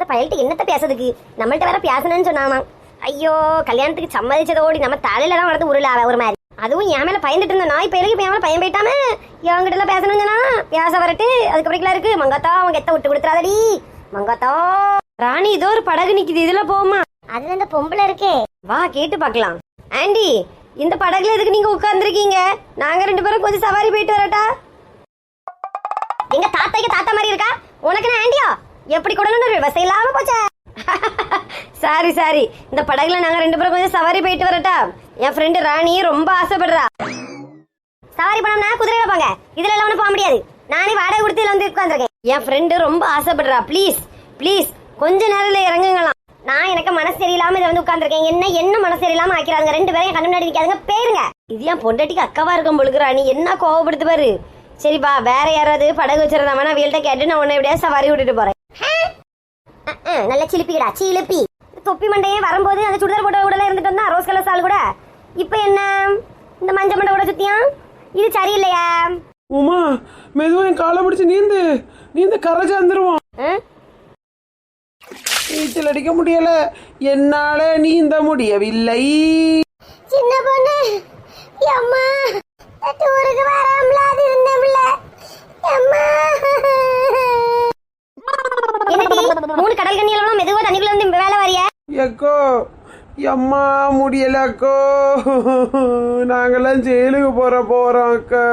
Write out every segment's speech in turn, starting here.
அந்த பயல்கிட்ட என்னத்த பேசுறதுக்கு? நம்மள்ட்ட வேற பேசணும்னு சொன்னானா ஐயோ கல்யாணத்துக்கு சம்மதிச்சதோடி நம்ம தலையில தான் வளர்த்து உருள அவ ஒரு மாதிரி. அதுவும் என் மேல பயந்துட்டு இருந்த நான் இப்ப எதுக்கு இப்ப என் பயம் போயிட்டாம என்கிட்ட எல்லாம் பேசணும்னு சொன்னா பேச வரட்டு. அதுக்கப்புறம் இருக்கு. மங்காத்தா அவங்க எத்த விட்டு கொடுத்துறாதடி. மங்காத்தா. ராணி இதோ ஒரு படகு நிக்குது. இதுல போமா அது அந்த பொம்பளை இருக்கே. வா கேட்டு பார்க்கலாம் ஆண்டி இந்த படகுல எதுக்கு நீங்க உட்கார்ந்துருக்கீங்க? நாங்க ரெண்டு பேரும் கொஞ்சம் சவாரி போயிட்டு வரட்டா. எங்க தாத்தாக்கு தாத்தா மாதிரி இருக்கா? உனக்கு நான் ஆண்டியா? எப்படி கூட விவசாயம் இல்லாம போச்சே? Sorry sorry. இந்த படகுல நாங்க ரெண்டு பேரும் கொஞ்சம் சவாரி போயிட்டு வரட்டா? என் ஃப்ரெண்டு ராணி ரொம்ப ஆசைப்படுறா. சவாரி பண்ணோம்னா குதிரையில போங்க இதுல எல்லாம் ஒண்ணும் போக முடியாது. நானே வாடகை கொடுத்து இதுல வந்து உட்காந்துருக்கேன் என் ஃப்ரெண்டு ரொம்ப ஆசைப்படுறா. ப்ளீஸ் ப்ளீஸ் கொஞ்ச நேரத்துல இறங்குங்களாம். நான் எனக்கு மனசு சரியில்லாம இதை வந்து உட்காந்துருக்கேன் என்ன என்ன மனசு சரியில்லாம ஆக்கிறாங்க ரெண்டு பேரும் கண்ணு முன்னாடி நிக்காதுங்க. பேருங்க. இது என் பொண்டாட்டிக்கு அக்காவா இருக்கும் பொழுது ராணி. என்ன கோவப்படுத்து பாரு. சரிப்பா வேற யாராவது படகு வச்சிருந்தாம நான் கேட்டு நான் உன்னை எப்படியா சவாரி விட்டுட்டு போறேன். நல்ல சிலிப்பிடா சிலிப்பி. தொப்பி மண்டையே வரும்போது அந்த சுடிதார் போட்ட கூட இருந்துட்டு வந்தா ரோஸ் கலர் சால் கூட. இப்போ என்ன? இந்த மஞ்சள் மண்டை கூட சுத்தியா? இது சரியில்லையா? உமா மெதுவா என் காலை பிடிச்சு நீந்து. நீந்து கரை சேர்ந்துருவோம்? நீச்சல் அடிக்க முடியல. என்னால நீந்த முடியவில்லை. சின்ன பொண்ணு அம்மா டூருக்கு வராமல அது இருந்தேன்ல அம்மா என்னடி மூணு கடல் கண்ணியெல்லாம் மெதுவா தண்ணிக்குள்ள வந்து வேலை வரியா எக்கோ எம்மா முடியல அக்கோ நாங்கெல்லாம் ஜெயிலுக்கு போற போகிறோம் அக்கா.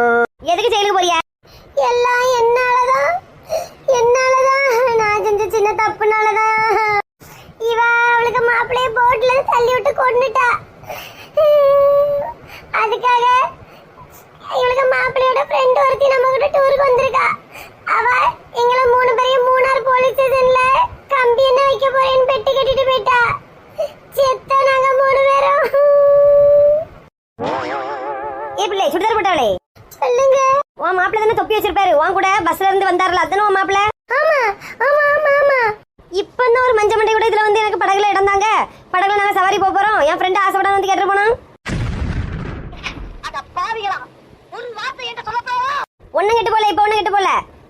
இருந்து வந்தாருல அதானே மாப்பிள்ள ஆமா ஆமா ஆமா ஆமா. இப்ப தான் ஒரு மஞ்ச மண்டை கூட இதுல வந்து எனக்கு படகுல இடம் தாங்க. படகுல நாங்க சவாரி போக போறோம். என் ஃப்ரெண்ட் ஆசைப்பட வந்து கேட்டு போனான். ஒண்ணு கெட்டு போல இப்ப ஒண்ணு கெட்டு போல.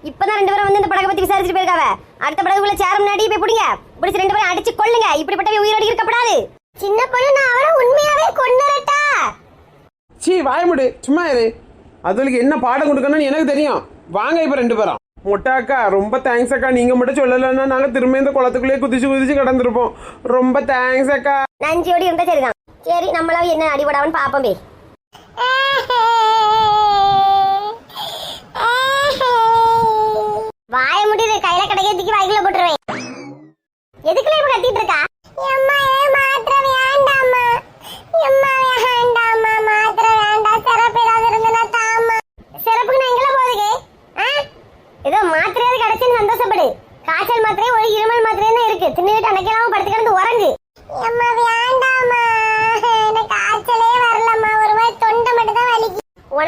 இப்பதான் ரெண்டு பேரும் வந்து இந்த படகை பத்தி விசாரிச்சுட்டு போயிருக்காவ. அடுத்த படகுக்குள்ள சேர முன்னாடி போய் பிடிங்க. பிடிச்சு ரெண்டு பேரும் அடிச்சு கொள்ளுங்க இப்படிப்பட்ட உயிரோடு இருக்கப்படாது. சின்ன பொண்ணு நான் அவரை உண்மையாவே கொண்டுறட்டா சீ வாயமுடு சும்மா இரு. அதுகளுக்கு என்ன பாடம் கொடுக்கணும்னு எனக்கு தெரியும். வாங்க இப்ப ரெண்டு பேரும். முட்டாக்கா ரொம்ப தேங்க்ஸ் அக்கா. நீங்க மட்டும் சொல்லலைன்னா நாங்க திரும்ப இந்த குளத்துக்குள்ளேயே குதிச்சு குதிச்சு கிடந்திருப்போம். ரொம்ப தேங்க்ஸ் அக்கா. நஞ்சியோடு இருந்தா சரிதான். சரி நம்மளா என்ன அடிபடாமனு பாப்போம் பே. வாய முடியுது கையில கடைக்கிறதுக்கு வாய்க்குள்ள போட்டுருவேன். எதுக்குள்ள இப்ப கத்திட்டு இருக்கா அம்மா மாத்திர வேண்டாமா அம்மா வேண்டாமா மாத்திர வேண்டாம் சிறப்பு ஏதாவது இருந்தனா தாமா சிறப்புக்கு நான் எங்கல போகுதுங்க ஏதோ மாத்திரையாவது கிடைச்சுன்னு சந்தோஷப்படு காய்ச்சல் மாத்திரை ஒரு இருமல் மாத்திரை தான் இருக்கு தின்னுட்டு அன்னைக்கெல்லாம் படுத்து கிடந்து உறங்கு அம்மா வேண்டாமா எனக்கு காய்ச்சலே வரலம்மா ஒரு மாதிரி தொண்டை மட்டும் தான் வலிக்கு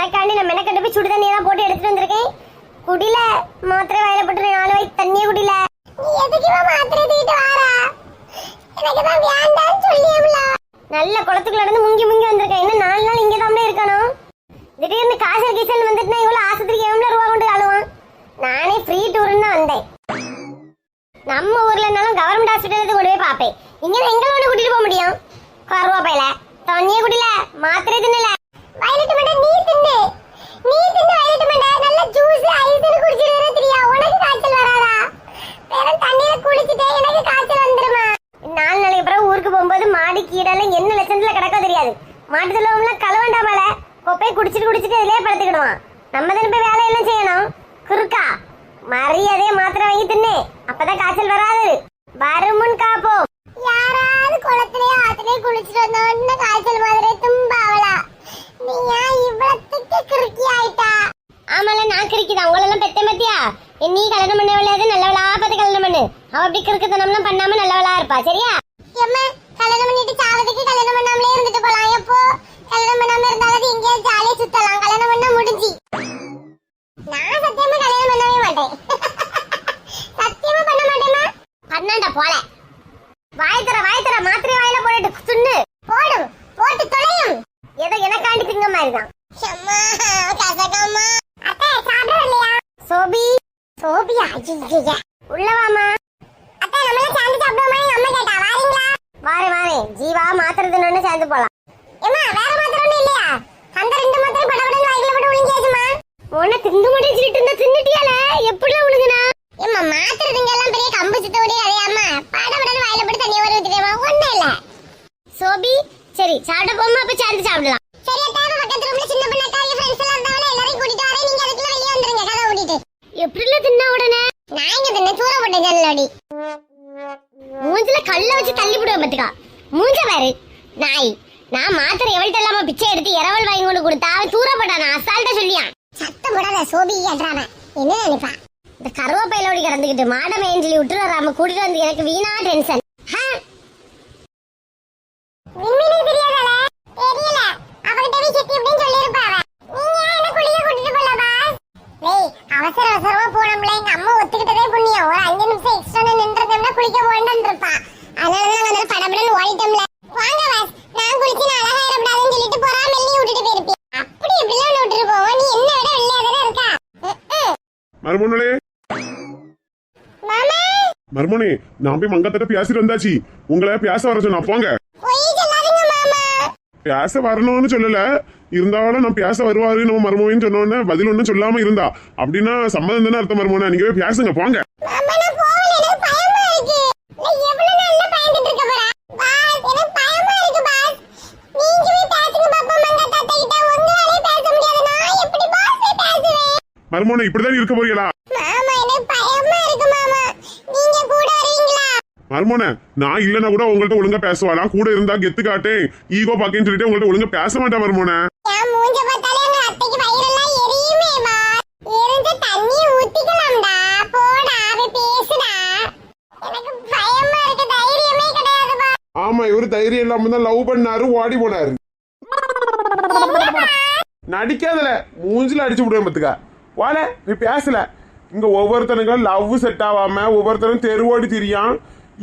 உனக்காண்டி நான் மெனக்கட்டு போய் சுடு தண்ணி தான் போட்டு எடுத்துட்டு வந்திருக்கேன். குடில மாத்திரை வாயில போட்டு நாலு வயசு தண்ணியே குடில. நீ எதுக்கு மாத்திரை தூக்கிட்டு வாரா எனக்கு தான் வேண்டாம்னு சொல்லியம்ல நல்ல குளத்துக்குள்ள இருந்து முங்கி முங்கி வந்திருக்கேன். இன்னும் நாலு நாள் இங்கே தான் இருக்கணும். திடீர்னு காய்ச்சல் கீசல் வந்துட்டுனா இவ்வளோ ஆஸ்பத்திரிக்கு எவ்வளோ ரூபா கொண்டு அழுவான்? நானே ஃப்ரீ டூர்னு தான் வந்தேன். நம்ம ஊர்லனாலும் கவர்மெண்ட் ஹாஸ்பிட்டலுக்கு கொண்டு போய் பார்ப்பேன். இங்கே எங்க ஒன்று கூட்டிட்டு போக முடியும். கருவா பையில தண்ணியே குடில. மாத்திரை தின்னல. வயலட் மட்டும் நீ தின்னு வயலட் மண்டை நல்ல ஜூஸ் ஐஸ் குடிச்சிட்டு தெரியா? உனக்கு காய்ச்சல் வராதா? வெறும் தண்ணியில எனக்கு காய்ச்சல் வந்துருமா? நாலு நாளைக்கு ஊருக்கு போகும்போது மாடி என்ன லட்சத்துல கிடக்கோ தெரியாது. மாட்டு செலவுலாம் கலவண்டா மேல கொப்பையை குடிச்சிட்டு குடிச்சிட்டு இதுலயே படுத்துக்கிடுவான். நம்ம தானே போய் செய்யணும். குறுக்கா. மரியாதையை மாத்திரை வாங்கி தின்னு. அப்பதான் காய்ச்சல் வராது. வருமுன் காப்போம். யாராவது குளத்திலேயே ஆத்திலேயே குளிச்சுட்டு வந்தோன்னு காய்ச்சல் மாதிரி தும்பாவலா நீ ஏன் இவ்வளத்துக்கு கிறுக்கி ஆயிட்டா கிறுக்கிதான் உங்களெல்லாம் பெத்த மத்தியா? நீ கல்யாணம் பண்ண விளையாது நல்லவளா? பார்த்து கல்யாணம் பண்ணு. அவ அப்படி கிறுக்குத்தனம்லாம் பண்ணாம நல்லவளா இருப்பா. சரியா? எம்மா கல்யாணம் பண்ணிட்டு சாவதுக்கு கல்யாணம் பண்ணாமலே இருந்துட்டு போலாம். எப்போ? கல்யாணம் பண்ணாம இருந்தாலும் எங்கேயாவது ஜாலியா சுத்தலாம். கல்யாணம் பண்ணா முடிஞ்சு. நான் சத்தியமா கல்யாணம் பண்ணவே மாட்டேன். சத்தியமா பண்ண மாட்டேமா பண்ணாண்டா போல. வாய் தர வாய் தர மாத்திரை வாயில போட்டுட்டு சுண்ணு போடும். போட்டு தொலையும். ஏதோ எனக்காண்டி திங்க மாதிரி தான் கசகம்மா அத்தை சாப்பிட இல்லையா சோபி சோபியா ஐயா உள்ள வாமா அத்தை ஜீவா தின்னு சேர்ந்து போலாம். ஏமா வேற மாத்திரை ஒண்ணும் இல்லையா? அந்த ரெண்டு மாத்திரை படபடன்னு வாயில போட்டு விழுங்கியாச்சுமா உன்னை திங்க மட்டும் சொல்லிட்டு இருந்தா தின்னுட்டியால எப்படி விழுங்குனா ஏமா மாத்திரை திங்க எல்லாம் பெரிய கம்பு சித்தோடி அதையாமா படபடன்னு வாயில போட்டு தண்ணியை வர ஊத்திட்டேமா ஒண்ணும் இல்ல. சோபி சரி சாப்பிட போமா அப்ப சேர்ந்து சாப்பிடலாம். சரி தேவை பக்கத்து ரூம்ல சின்ன பண்ண காரிய ஃப்ரெண்ட்ஸ் எல்லாம் இருந்தாலும் எல்லாரையும் கூட்டிட்டு வரேன் நீங்க அதுக்குள்ள வெளிய வந்துருங்க கதை ஓடிட்டு எப்படில தின்ன உடனே நான் இங்க தின்ன தூர ஜன்னலோடி மூஞ்சில கல்ல வச்சு தள்ளி விடுவேன் பாத்துக்கா. மூஞ்ச பாரு. நாய். நான் மாத்திரை எவள்கிட்ட இல்லாம பிச்சை எடுத்து இரவல் வாங்கி கொண்டு கொடுத்தா அவன் தூர போட்டான் அசால்ட்டா சொல்லியான் சத்தம் போடாத சோபி கேட்டுறாம என்ன நினைப்பா? இந்த கருவேப்பையிலோடி கிடந்துக்கிட்டு மாடம் ஏஞ்சலி விட்டு வராம கூட்டிட்டு வந்து எனக்கு வீணா டென்ஷன் உண்மையிலே தெரியாதல தெரியல அவகிட்ட போய் சித்தி இப்படின்னு சொல்லிருப்பா அவ நீங்க ஏன் என்ன குளிக்க கூட்டிட்டு போல பாஸ் டேய் அவசர அவசரமா போனோம்ல எங்க அம்மா ஒத்துக்கிட்டதே புண்ணியம் ஒரு அஞ்சு நிமிஷம் எக்ஸ்ட்ரா நின்றதோம்னா குளிக்க போகணும்னு இருப்பா அதனால தான் நாங்க படபடன்னு ஓடிட்டோம்ல வாங்க பாஸ் நான் குளிச்சு நான் அழகா இருப்படாதுன்னு சொல்லிட்டு பொறாம எள்ளி விட்டுட்டு போயிருப்பேன் அப்படி எப்படிலாம் விட்டுட்டு போவோம் நீ என்ன விட வெள்ளையா தானே இருக்கா ம்ம். மாமா. மருமனே நான் போய் மங்கத்திட்ட பேசிட்டு வந்தாச்சு. உங்களை பேச வர சொன்னா போங்க. பேச வரணும்னு சொல்லல. இருந்தாலும் நான் பேச வருவாரு நம்ம மருமவின்னு சொன்னோன்னே பதில் ஒன்றும் சொல்லாம இருந்தா. அப்படின்னா சம்மதம் தானே அர்த்தம் மருமனை. நீங்க போய் பேசுங்க போங்க மாமா நான் போகல எனக்கு பயமா இருக்கு நான் எவ்வளவு நாள்ல பயந்துட்டு இருக்க போறேன் பாஸ் எனக்கு பயமா இருக்கு பாஸ் நீங்க போய் பேசுங்க பாப்பா மங்க தாத்தா கிட்ட உங்களாலே பேச முடியாது நான் எப்படி பாஸ் போய் பேசுவேன் மருமனை இப்படிதான் இருக்க போறீங்களா? மருமனை நான் இல்லைன்னா கூட உங்கள்ட்ட ஒழுங்கா பேசுவா நான் கூட இருந்தா கெத்து காட்டேன் ஈகோ பாக்கேன்னு சொல்லிட்டு உங்கள்ட்ட ஒழுங்கா பேச மாட்டேன் மருமனை ஆமா இவரு தைரியம் இல்லாம தான் லவ் பண்ணாரு ஓடி போனாரு. நடிக்காதல மூஞ்சில அடிச்சு விடுவேன் பத்துக்கா வாழ நீ பேசல. இங்க ஒவ்வொருத்தனுக்கும் லவ் செட் ஆகாம ஒவ்வொருத்தனும் தெருவோடி திரியான்.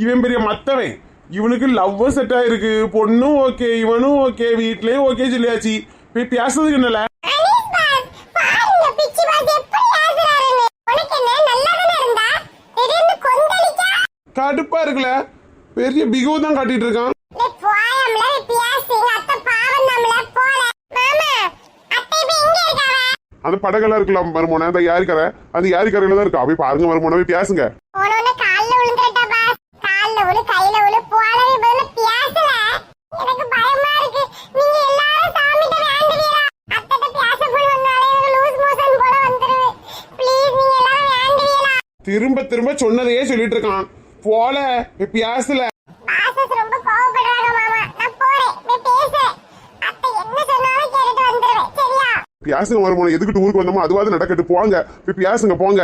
இவன் பெரிய மத்தவன். இவனுக்கு லவ்வும் செட் ஆயிருக்கு. பொண்ணும் ஓகே இவனும் ஓகே வீட்லயும் ஓகே சொல்லியாச்சு. போய் பேசுறதுக்கு என்னல? கடுப்பா இருக்குல்ல பெரிய பிகு தான் காட்டிட்டு இருக்கான் லே போயம்ல பேசுங்க அத்தை பாவம் நம்மள போல மாமா அத்தை இப்ப எங்க இருக்காவ அந்த படகெல்லாம் இருக்கலாம் மருமனை. அந்த யாருக்கரை அந்த யாருக்கரையில தான் இருக்கா? போய் பாருங்க மருமனை போய் பேசுங்க. போனோன்னு கால்ல விழுந்துட்டா பாஸ் கால்ல விழு கையில விழு போலவே பதில பேசல எனக்கு பயமா இருக்கு. நீங்க எல்லாரும் சாமிட்ட வேண்டுவீரா? அத்தைட்ட பேச போய் வந்தாலே எனக்கு லூஸ் மோஷன் போல வந்துருது. ப்ளீஸ் நீங்க எல்லாரும் வேண்டுவீரா? திரும்ப திரும்ப சொன்னதையே சொல்லிட்டு இருக்கான். போல பேசல பாசஸ் ரொம்ப கோவப்படுறாங்க மாமா நான் போறேன் போய் பேசுறேன் அத்தை என்ன சொன்னாலும் கேட்டுட்டு வந்துருவேன் சரியா பேசுங்க மருமனை எதுக்கிட்டு ஊருக்கு வந்தோமோ அதுவாது நடக்கட்டு போங்க. போய் பேசுங்க போங்க.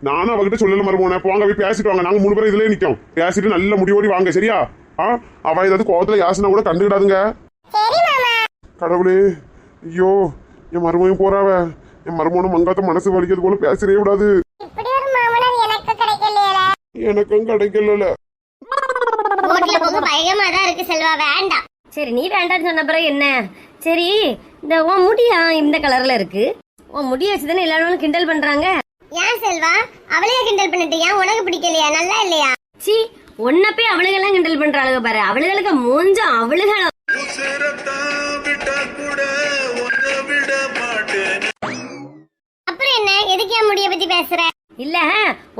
நானும் அவகிட்ட சொல்லல மருமனை போங்க போய் பேசிட்டு வாங்க. நாங்க மூணு பேரும் இதுலயே நிக்கோம். பேசிட்டு நல்ல முடிவோடி வாங்க சரியா? ஆ? அவ ஏதாவது கோவத்துல யாசனை கூட கண்டுக்கிடாதுங்க. கடவுளே ஐயோ என் மருமையும் போறாவ. என் மருமனும் மங்காத்த மனசு வலிக்கிறது போல பேசவே விடாது எனக்கும் கிடைக்கல பயமா தான் இருக்கு செல்வா வேண்டாம். சரி நீ வேண்டாம்னு சொன்ன பிறகு என்ன? சரி இந்த உன் முடியா இந்த கலர்ல இருக்கு. உன் முடிய வச்சு தானே எல்லாரும் கிண்டல் பண்றாங்க? ஏன் செல்வா? அவளையே கிண்டல் பண்ணிட்டு ஏன் உனக்கு பிடிக்கலையா? நல்லா இல்லையா? சி உன்னை போய் அவளுகெல்லாம் கிண்டல் பண்றாளுக பாரு. அவளுகளுக்கு மூஞ்சம் அவளுக உசரத்தான் விட்டா கூட உன்னை விட மாட்டேன். அப்புறம் என்ன? எதுக்கு என் முடிய பத்தி பேசுற? இல்ல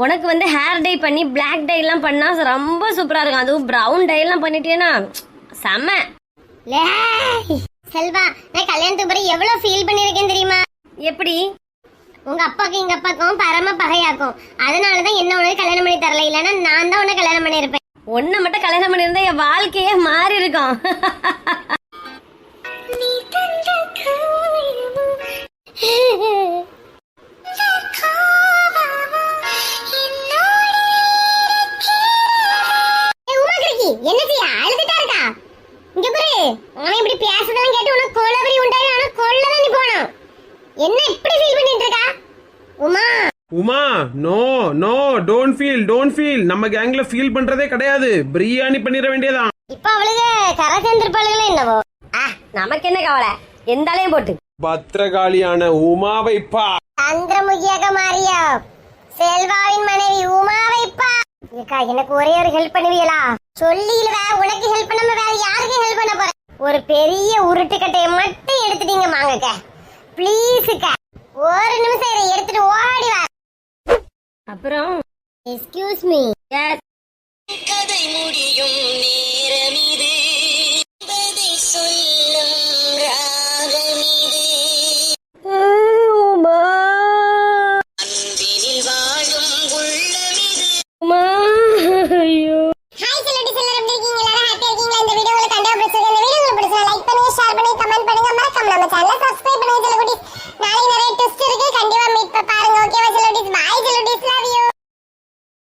உனக்கு வந்து ஹேர் டை பண்ணி பிளாக் டை எல்லாம் பண்ணா ரொம்ப சூப்பரா இருக்கும். அதுவும் பிரவுன் டை எல்லாம் பண்ணிட்டேன்னா செம்ம. செல்வா நான் கல்யாணத்துக்கு பிறகு எவ்வளவு ஃபீல் பண்ணிருக்கேன் தெரியுமா? எப்படி? உங்க அப்பாக்கும் எங்க அப்பாக்கும் பரம பகையாக்கும் அதனாலதான் என்ன உனக்கு கல்யாணம் பண்ணி தரல. இல்லைன்னா நான் தான் உனக்கு கல்யாணம் பண்ணிருப்பேன் ஒன்ன மட்டும் கல்யாணம் பண்ணியிருந்தா என் வாழ்க்கையே மாறி இருக்கும் டோன்ட் ஃபீல் டோன்ட் ஃபீல் நம்ம கேங்ல ஃபீல் பண்றதே கிடையாது. பிரியாணி பண்ணிட வேண்டியதான் இப்ப அவளுக்கு கரை சேர்ந்திருப்பாளுகளோ என்னவோ? ஆ, நமக்கு என்ன கவலை? எந்தாலையும் போட்டு. பத்திரகாளியான உமாவை பா. சந்திரமுகியாக மாறியா? செல்வாவின் மனைவி உமா வைப்பா ஏக்கா எனக்கு ஒரே ஒரு ஹெல்ப் பண்ணுவீங்களா? சொல்லியில வேற உனக்கு ஹெல்ப் பண்ணாம வேற யாருக்கு ஹெல்ப் பண்ண போற? ஒரு பெரிய உருட்டுக்கட்டையை மட்டும் எடுத்துட்டீங்க வாங்கக்க ப்ளீஸுக்கா ஒரு நிமிஷம் இதை எடுத்துட்டு ஓடி வா. அப்புறம் எக்ஸ்கியூஸ் மீ எஸ் கதை முடியும்